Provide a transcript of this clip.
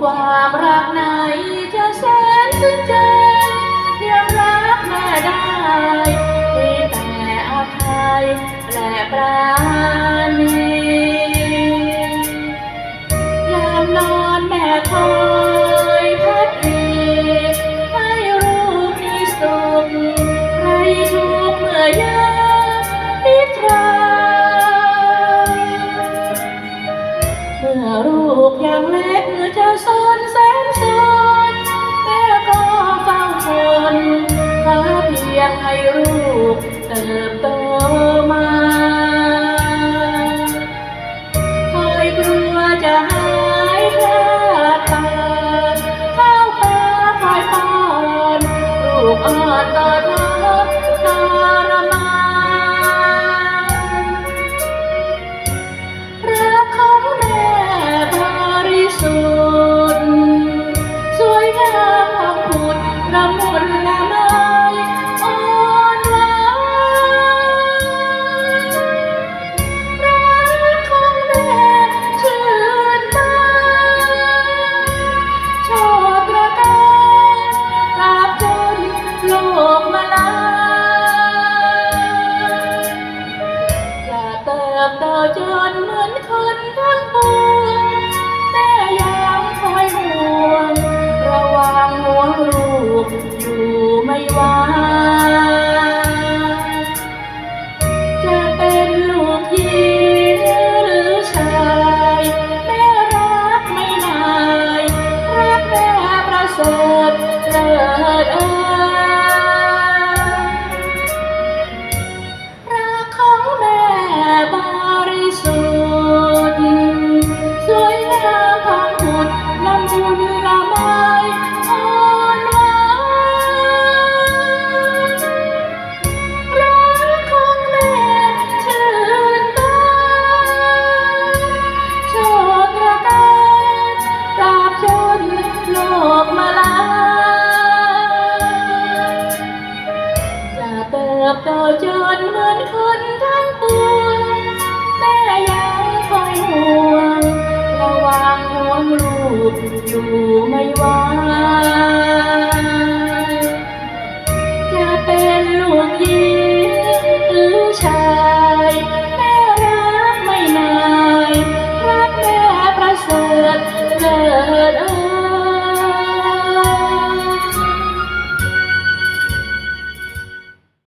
ความรักไหนจะแสนซึ้งใจ กอย่างเล็กเธอสนแสนสนแม่ก็เฝ้าคนหาเพียงให้ลูกเติบ อนเหมือนคนทั้งปวง มรูปอยู่ไม่ว่า